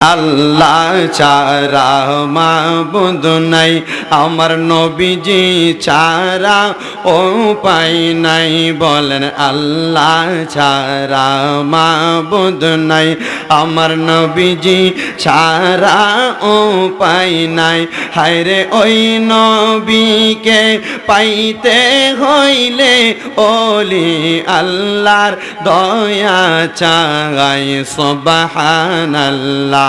আল্লাহ চারা মাবুদ নাই, আমার নবীজি চারা ও পাই নাই। বলেন, আল্লাহ চারা মাবুদ নাই, আমার নবীজি চারা ও পাই নাই। হায়রে ওই নবীকে পাইতে হইলে ওলি আল্লাহর দয়া চাগাই সুবহানাল্লাহ।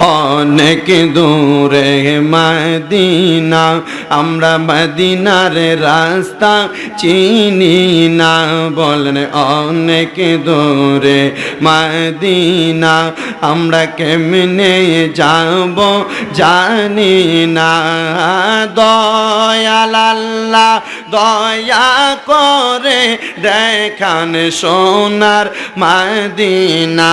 অনেক দূরে মদিনা, আমরা মদিনার রাস্তা চিনি না। বলেন, অনেক দূরে মদিনা, আমরা কেমনে যাব জানি না। দয়াল আল্লাহ দয়া করে দেখান সোনার মদিনা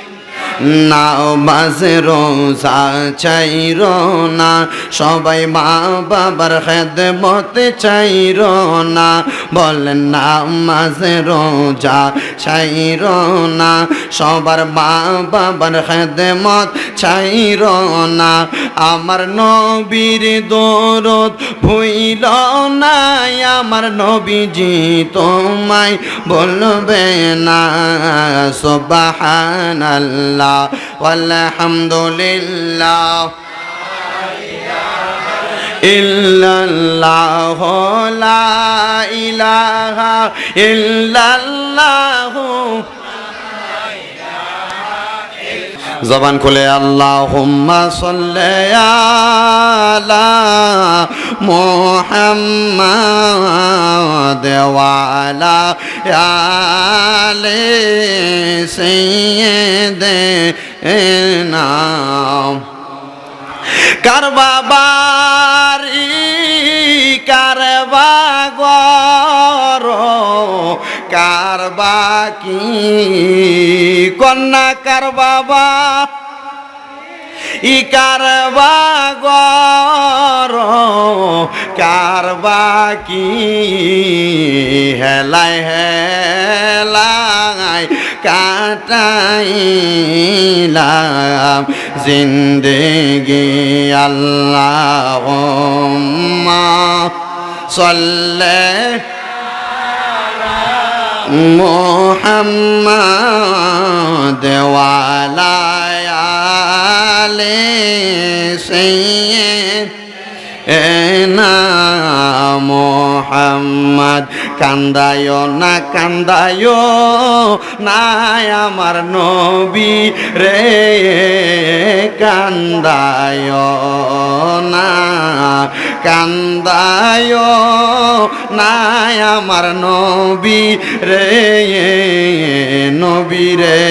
নাও বাজে রোজা চাইর না, সবাই মা বাবার খেদমত চাইর না। বলেন না মাঝে রোজা চাইর না, সবার মা বাবার খেদমত চাইর না। আমার নবীর দরদ ভুইল না আমার নবীজি তোমায় বলবে না walhamdulillah illallah la ilaha illallah জবান খুলে আল্লাহুম্মা সাল্লি আলা মুহাম্মাদ ওয়া আলা আলি সাইয়্যিদিনা কারবা বাড়ি কারবা গর কারবা কি কন্যা কারবাবা ই কারবা গর কারবা কি হেলাই হেলাই কাটাইলাম জিন্দেগি আল্লাহ সল্লে মোহাম্মদ ওয়ালায়ালে এনা মোহাম্মদ কান্দায় না কান্দায় না আমার নবী রে। কান্দায় না কান্দায় না, আমার নবী রে নবী রে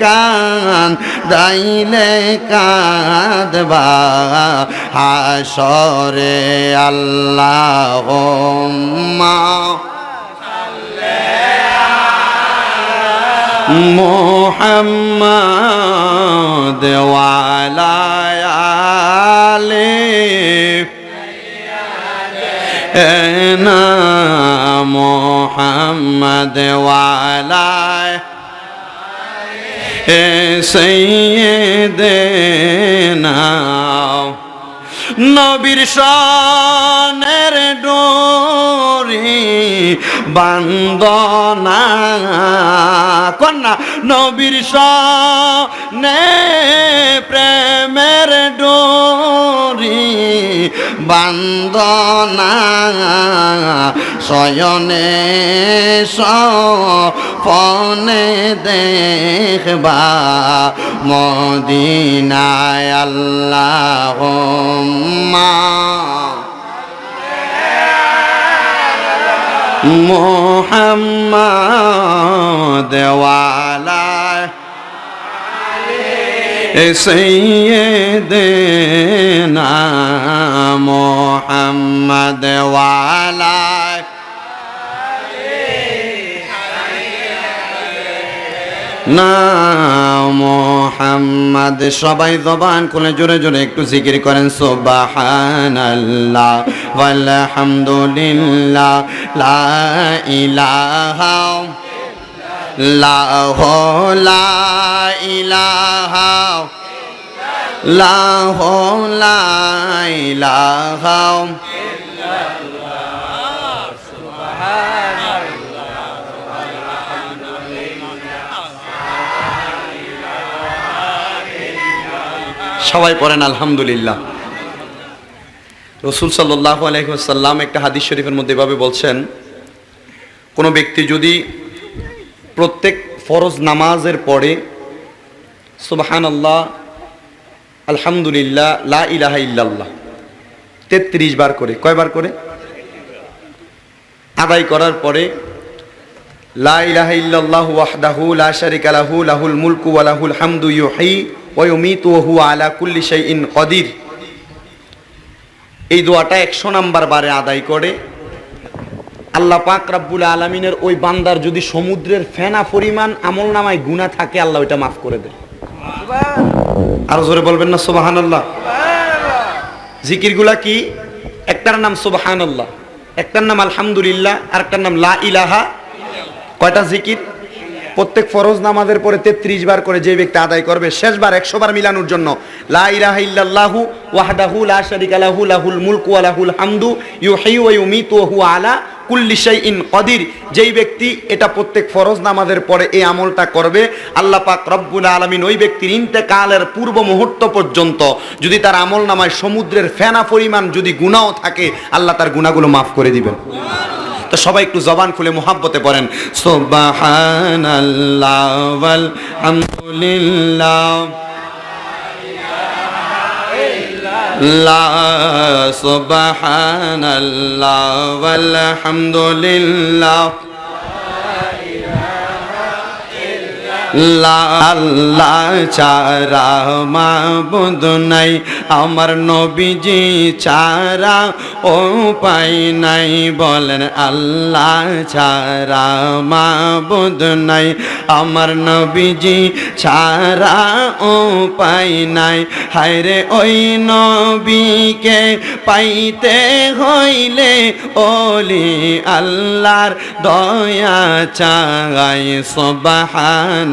কান দাইলে কাঁদবা হাসরে আল্লাহ মোহাম্মদ ওয়ালায়ালে না মোহাম্মদ ওয়ালায় সৈয়দেনা নবীর সনের ডোরি বান্দনা কন্যা নবীর সনে বান্দনা শয়নে সপনে দেখবা মদিনায় আল্লাহ মোহাম্মদ ওয়ালা سيدنا محمد وعلى না মোহাম্মদ সবাই জবান কোলে জোরে জোরে একটু জিকির করেন সুবহানাল্লাহ ওয়ালহামদুলিল্লাহ লা ইলাহা লা লা সবাই পড়েন, আলহামদুলিল্লাহ। রসুল সাল্লাহ আলহিহাসাল্লাম একটা হাদিস শরীফের মধ্যে এভাবে বলছেন, কোনো ব্যক্তি যদি প্রত্যেক ফরজ নামাজের পরে সুবাহান আল্লাহ আলহামদুলিল্লাহ, লা ইলাহা ইল্লাল্লাহ, তেত্রিশ বার করে কয়বার করে? আদায় করার পরে, লা ইলাহা ইল্লাল্লাহু ওয়াহদাহু লা শারিকা লাহু, লাহুল মুলকু ওয়া লাহুল হামদু ইউহয়ী ওয়া ইউমীতু ওয়া হুয়া আলা কুল্লি শাইইন কদির এই দোয়াটা একশো নাম্বার বারে আদায় করে। আল্লাহ পাক রাব্বুল আলমিনের ওই বান্দার যদি সমুদ্রের ফেনা পরিমাণ আমল নামায় গুণা থাকে আল্লাহ ওইটা মাফ করে দেয় আরও জোরে বলবেন না সোবাহান আল্লাহ জিকিরগুলা কি? একটার নাম সোবাহান আল্লাহ একটার নাম আলহামদুলিল্লাহ আর একটার নাম লা ইলাহা। কয়টা জিকির? প্রত্যেক ফরজ নামাজের পরে তেত্রিশ বার করে যে ব্যক্তি আদায় করবে শেষবার একশো বার মিলানোর জন্য। লা ইলাহা ইল্লাল্লাহু ওয়াহদাহু লা শারিকা লাহু লাহুল মুলকু ওয়া লাহুল হামদু ওয়া ইউমীতু ওয়া হুয়া আলা কুল্লি ইন কদির, যেই ব্যক্তি এটা প্রত্যেক ফরজ নামাজের পরে এই আমলটা করবে, আল্লাহ পাক রব্বুল আলামিন ওই ব্যক্তির ইন্তেকালের পূর্ব মুহূর্ত পর্যন্ত যদি তার আমল নামায় সমুদ্রের ফেনা পরিমাণ যদি গুনাও থাকে, আল্লাহ তার গুনাহগুলো মাফ করে দিবেন। তো সবাই একটু জবান খুলে মোহাব্বতে পড়েন। ওয়াল হামদুলিল্লাহ লা সুবহানাল্লাহ ওয়াল হামদুলিল্লাহ আল্লাহ চারা মাবুদ নাই, আমার নবীজি চারা ও পাই নাই। বলেন, আল্লাহ চারা মাবুদ নাই, আমার নবীজি ছাড়া ও পাই নাই। হায়রে ওই নবীকে পাইতে হইলে ওলি আল্লাহর দয়া চাই সবাহান